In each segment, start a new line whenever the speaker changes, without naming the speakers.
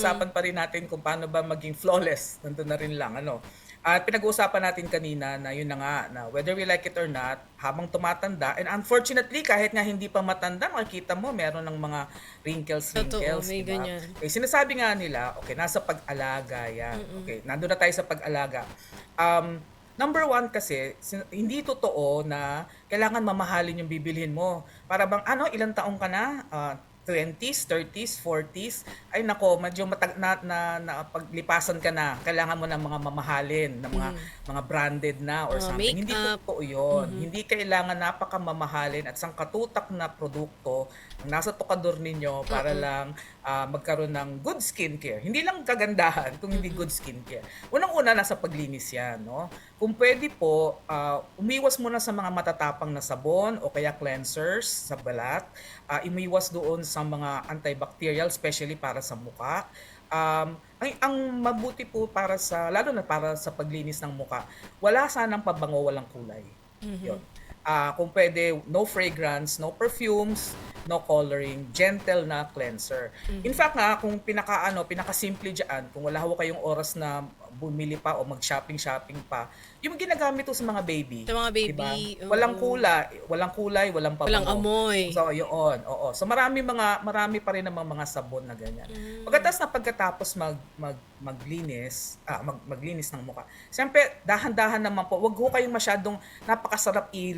pinag-uusapan pa rin natin kung paano ba maging flawless. Nandun na rin lang, ano. At pinag-uusapan natin kanina na yun na nga, na whether we like it or not, habang tumatanda, and unfortunately, kahit nga hindi pa matanda, makikita mo, meron ng mga wrinkles,
Totoo,
wrinkles,
may
diba?
ganyan.
Okay, sinasabi nga nila, okay, nasa pag-alaga yan. Okay, nandun na tayo sa pag-alaga. Um, number one kasi, hindi totoo na kailangan mamahalin yung bibilhin mo. Para bang, ano, ilang taong ka na? Ah, 20s, 30s, 40s, ay nako, medyo matag na, na, na paglipasan ka na, kailangan mo ng mga mamahalin, ng mga mga branded na or
Mga
something. Hindi totoo 'yon. Hindi kailangan napakamamahalin at sangkatutak na produkto nasa tukador ninyo para lang ah, magkaroon ng good skincare. Hindi lang kagandahan, kung hindi good skincare. Unang-una nasa paglinis 'yan, no? Kung pwede po, ah, umiwas muna sa mga matatapang na sabon o kaya cleansers sa balat. Ah, umiwas doon sa mga antibacterial, especially para sa muka. Um, ay, ang mabuti po para sa, lalo na para sa paglinis ng muka, wala sanang pabango, walang kulay. Yun. Ah, kung pwede, no fragrance, no perfumes, no coloring, gentle na cleanser. In fact nga, kung pinaka ano, pinaka-simple diyan, kung wala ho kayong oras na bumili pa o mag-shopping-shopping pa, yung ginagamit ko sa mga baby.
Sa mga baby,
diba?
oo.
Walang kulay, walang kulay, walang pabango.
Walang amoy.
So, yun. Oo. So, marami mga marami pa rin namang mga sabon na ganyan.
Mm.
Pagkatapos na pagkatapos mag, mag maglinis, ah, mag, maglinis ng mukha. Siyempre, dahan-dahan naman po. Wag ho kayong masyadong napakasarap i,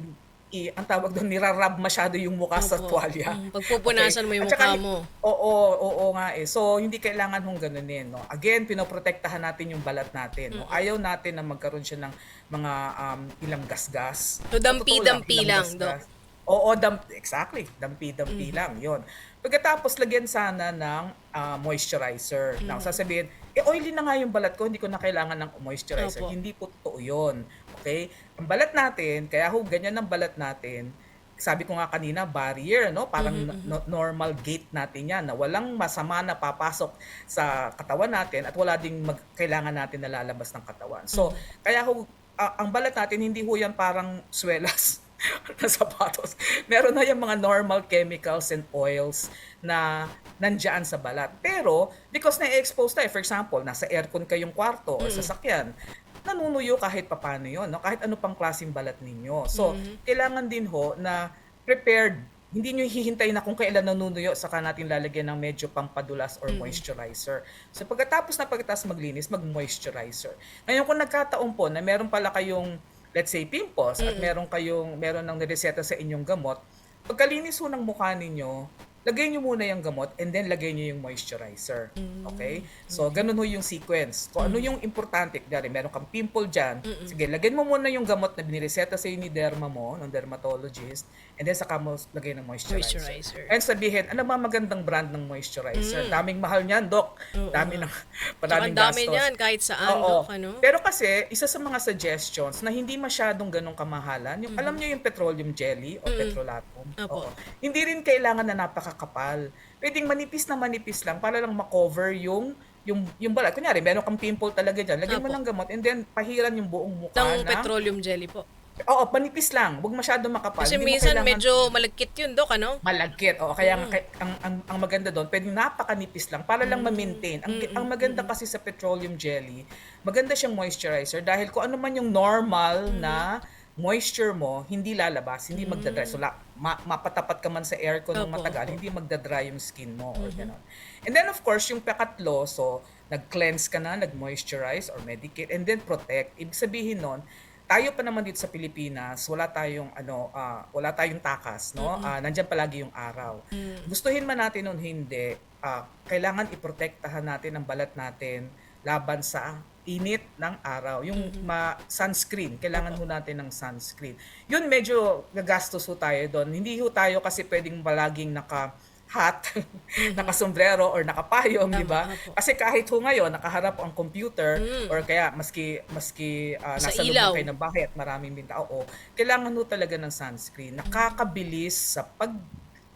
i ang tawag doon, nirarab masyado yung mukha sa
Opo.
tuwalya.
Mm, pagpupunasan mo yung mukha mo.
Oo, oo nga eh. So, hindi kailangan hong ganunin. No? Again, pinoprotektahan natin yung balat natin. No? Ayaw natin na magkaroon siya ng mga um, ilang gasgas.
So, dampi-dampi lang,
gasgas. Oo, dam exactly. Dampi-dampi lang, yon. Pagkatapos, lagyan sana ng ah, moisturizer. Now, sasabihin, eh, oily na nga yung balat ko, hindi ko na kailangan ng moisturizer.
Opo.
Hindi po totoo yun. Okay? Ang balat natin, kaya ho, ganyan ang balat natin, sabi ko nga kanina, barrier, no? Parang no- normal gate natin yan, na walang masama na papasok sa katawan natin at wala ding mag- kailangan natin na lalabas ng katawan. So, kaya ho, a- ang balat natin, hindi ho yan parang swelas na sapatos. Meron na yung mga normal chemicals and oils na nandyan sa balat. Pero, because na-expose tayo, for example, nasa aircon kayong kwarto o sasakyan, nanunuyo kahit papano yun, no? kahit ano pang klaseng balat ninyo. So, kailangan din ho na prepared. Hindi nyo hihintayin na kung kailan nanunuyo, saka natin lalagyan ng medyo pampadulas or moisturizer. So, pagkatapos na pagkatapos maglinis, mag-moisturizer. Ngayon, kung nagkataon po na meron pala kayong, let's say, pimples, at meron kayong, meron ng nireseta sa inyong gamot, pagkalinis ho ng mukha ninyo, lagay nyo muna yung gamot and then lagay nyo yung moisturizer. Okay? So, ganun ho yung sequence. Kung ano yung importante, dari, meron kang pimple dyan, sige, lagyan mo muna yung gamot na binireseta sa ni derma mo, ng dermatologist, and then saka mo lagay ng moisturizer.
Moisturizer.
And sabihin, ano ba magandang brand ng moisturizer? Daming mahal niyan, Dok. Dami ng, maraming
ang dami
gastos.
niyan, kahit saan,
Oo.
Dok, ano?
Pero kasi, isa sa mga suggestions na hindi masyadong ganong kamahalan, yung alam niyo yung petroleum jelly o petrolatum.
Opo.
Oo. Hindi rin kailangan na napakakapal. Pwedeng manipis na manipis lang para lang makover yung yung yung balat. Kunyari, meron kang pimple talaga diyan. Lagyan mo ng gamot and then pahiran yung buong mukha
Ng
na.
petroleum jelly po.
Oo, manipis lang. Huwag masyado makapal.
Kasi
Hindi
minsan
kailangan-
medyo malagkit yun, Dok, ano?
malagkit. O kaya kay- ang, ang, ang maganda doon, pwedeng napakanipis lang para lang ma-maintain. Ang, ang maganda kasi sa petroleum jelly, maganda siyang moisturizer dahil kung ano man yung normal na moisture mo, hindi lalabas, hindi magdadry. So, la, ma, mapatapat ka man sa aircon ng matagal,
opo.
hindi magdadry yung skin mo or gano'n. And then, of course, yung pakatlo, so, nag-cleanse ka na, nag-moisturize or medicate, and then protect. Ibig sabihin nun, tayo pa naman dito sa Pilipinas, wala tayong ano, ah, wala tayong takas, no? Ah, nandiyan palagi yung araw. Gustuhin man natin o hindi, ah, kailangan iprotektahan natin ang balat natin laban sa init ng araw. Yung ma sunscreen, kailangan ho natin ng sunscreen. Yun medyo gagastos ho tayo doon. Hindi ho tayo kasi pwedeng palaging naka hat, naka-sombrero or nakapayong, di ba? Kasi kahit ho ngayon, nakaharap ang computer or kaya maski maski
Sa
nasa loob
ilaw.
mo kayo ng bahay at maraming binta. Oo, kailangan ho talaga ng sunscreen. Nakakabilis sa pag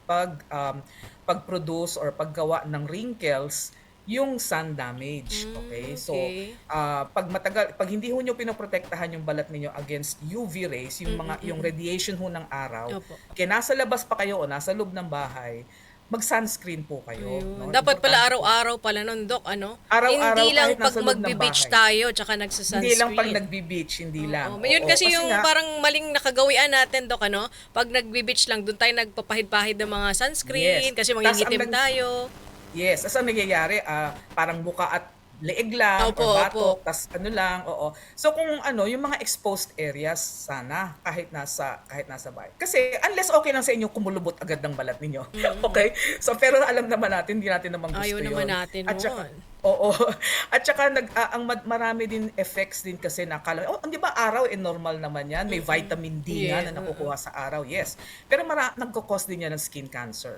pag um, pag-produce or paggawa ng wrinkles yung sun damage. Okay? So,
okay.
ah, pag matagal, pag hindi ho nyo pinoprotektahan yung balat ninyo against UV rays, yung mga yung radiation ho ng araw,
Opo.
kaya nasa labas pa kayo o nasa loob ng bahay, mag-sunscreen po kayo.
Ayun.
No?
Dapat pala araw-araw pala nun, Dok, ano?
Araw-araw
hindi lang pag magbe-beach tayo, tsaka nagsa-sunscreen.
Hindi lang pag nagbi-beach, hindi lang.
Oo, yun
Oo,
kasi yung
nga-
parang maling nakagawian natin, Dok, ano? Pag nagbe-beach lang, doon tayo nagpapahid-pahid ng mga sunscreen
Yes.
kasi mangingitim
nag-
tayo.
Yes, as ang nangyayari, ah, parang muka at leeg lang
Opo,
or batok,
opo.
tas ano lang, oo. So kung ano, yung mga exposed areas sana kahit nasa kahit nasa bahay. Kasi unless okay lang sa inyo kumulubot agad ng balat ninyo. okay? So pero alam naman natin, hindi natin naman gusto
Ayaw
yun.
naman natin
At saka. Oo. At saka nag ah, ang marami din effects din kasi na kala, oh, di ba araw eh normal naman 'yan. May vitamin D nga
Yeah,
na nakukuha sa araw. Yes. Pero mara nagko-cause din 'yan ng skin cancer.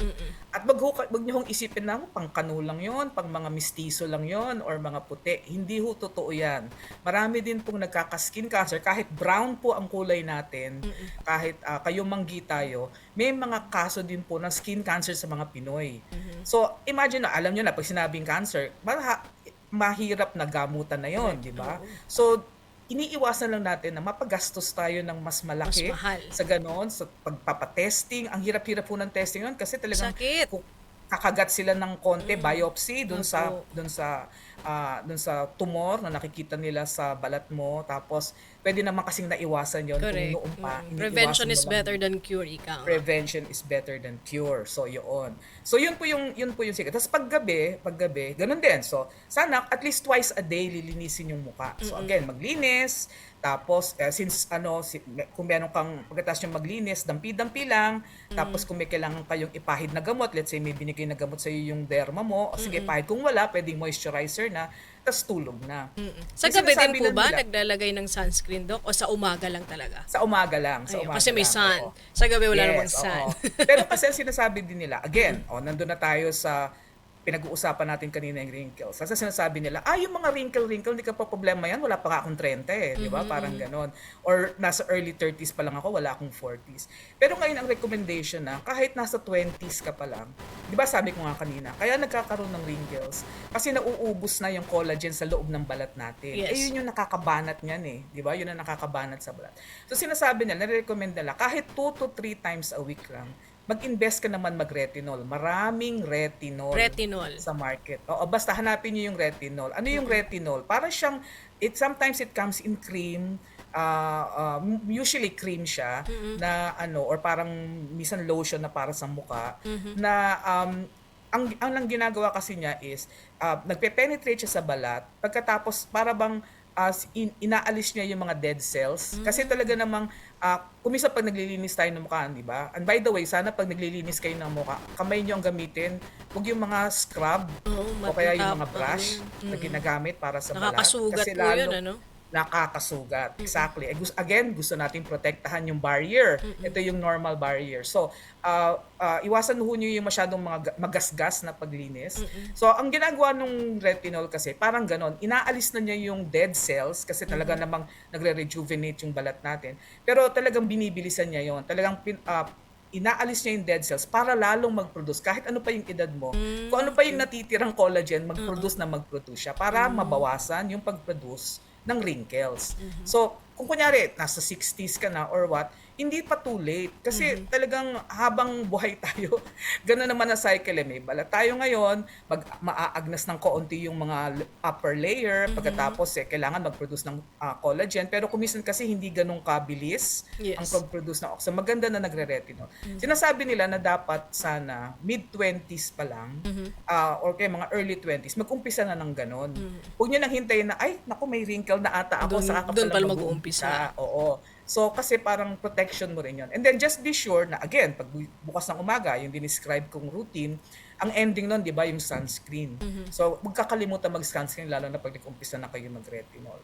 At wag ho, wag niyo hong isipin na "Oh, pang kanu lang 'yon, pang mga mistiso lang 'yon or mga puti. Hindi ho totoo 'yan. Marami din pong nagkaka-skin cancer kahit brown po ang kulay natin, kahit ah, kayo manggi tayo, may mga kaso din po ng skin cancer sa mga Pinoy. So, imagine na, alam nyo na, pag sinabing cancer, maha- mahirap na gamutan na yon di ba? So, iniiwasan lang natin na mapagastos tayo ng mas malaki
Mas mahal.
sa ganon, sa pagpapatesting. Ang hirap-hirap po ng testing yun kasi talagang
Sakit.
kakagat sila ng konti biopsy dun sa dun sa ah, dun sa tumor na nakikita nila sa balat mo tapos pwede naman kasing naiwasan yon kung
Correct.
noon pa
Mm. Prevention is better than cure, ika. nga.
prevention is better than cure. So, yun. So, yun po yung, yun po yung secret. Tapos, paggabi, paggabi, ganun din. So, sana at least twice a day lilinisin yung muka. So, again, maglinis. Tapos, eh, since, ano, si, kung meron kang, pagkatapos yung maglinis, dampi-dampi lang. Tapos, kung may kailangan kayong ipahid na gamot, let's say may binigay na gamot sa iyo yung derma mo, o sige, pahid. Kung wala, pwedeng moisturizer na, tapos tulog na.
Mm-mm. Sa
Kasi
gabi din po ba
nila-
naglalagay ng sunscreen, Dok? O sa umaga lang talaga?
Sa umaga lang. Sa
Ayun,
umaga
kasi may
lang,
sun.
oo.
Sa gabi wala
Yes,
namang sun.
oo. Pero kasi sinasabi din nila, again, oh, nandun na tayo sa pinag-uusapan natin kanina yung wrinkles. Kasi sinasabi nila, ah, yung mga wrinkle-wrinkle, hindi ka pa problema yan, wala pa nga akong 30 eh, di ba? Parang ganon. Or nasa early 30s pa lang ako, wala akong 40s. Pero ngayon ang recommendation na, kahit nasa 20s ka pa lang, di ba sabi ko nga kanina, kaya nagkakaroon ng wrinkles, kasi nauubos na yung collagen sa loob ng balat natin.
Yes.
Eh, yun yung nakakabanat niyan eh, di ba? Yun ang nakakabanat sa balat. So sinasabi nila, nare-recommend nila, kahit 2 to 3 times a week lang, mag-invest ka naman mag-retinol. Maraming retinol
Retinol.
sa market. Oo, basta hanapin niyo yung retinol. Ano yung retinol? Para siyang it sometimes it comes in cream, uh, uh, usually cream siya na ano or parang minsan lotion na para sa muka na um ang ang lang ginagawa kasi niya is uh, nagpe-penetrate siya sa balat pagkatapos para bang as in, inaalis niya yung mga dead cells kasi talaga namang uh, kumisa pag naglilinis tayo ng mukha, di ba? And by the way, sana pag naglilinis kayo ng mukha, kamay niyo ang gamitin, huwag yung mga scrub
Oo,
o kaya yung mga brush
yun.
na ginagamit para sa balat.
Nakakasugat
Kasi
po
lalo-
yun, ano?
Nakakasugat. Exactly. Eh, Again, gusto natin protektahan yung barrier. Ito yung normal barrier. So, uh, uh, iwasan ho nyo yung masyadong mga ga- magasgas na paglinis. So, ang ginagawa nung retinol kasi, parang ganon, inaalis na niya yung dead cells kasi talaga namang nagre-rejuvenate yung balat natin. Pero talagang binibilisan niya yon Talagang pin, uh, inaalis niya yung dead cells para lalong mag-produce. Kahit ano pa yung edad mo, kung ano pa yung natitirang collagen, mag-produce na mag-produce siya para mabawasan yung pag-produce ng wrinkles. So, kung kunyari, nasa 60s ka na or what, hindi pa too late. Kasi talagang habang buhay tayo, gano'n naman ang cycle eh. May balat tayo ngayon, mag, maaagnas ng kaunti yung mga upper layer, pagkatapos eh, kailangan mag-produce ng ah, collagen. Pero kumisan kasi hindi ganun kabilis
Yes.
ang pag-produce ng oxygen. Maganda na nagre-retinol. Sinasabi nila na dapat sana mid-20s pa lang ah, or kaya mga early 20s, mag-umpisa na ng ganun. Huwag nyo nang hintayin na, ay, naku, may wrinkle na ata ako,
Dun-
saka ka pala
pala
mag-uumpisa.
mag-uumpisa.
Oo. So, kasi parang protection mo rin yun. And then, just be sure na, again, pag bu- bukas ng umaga, yung dinescribe kong routine, ang ending nun, di ba, yung sunscreen. So, huwag kakalimutan mag-sunscreen, lalo na pag nag-umpisa na kayo mag-retinol.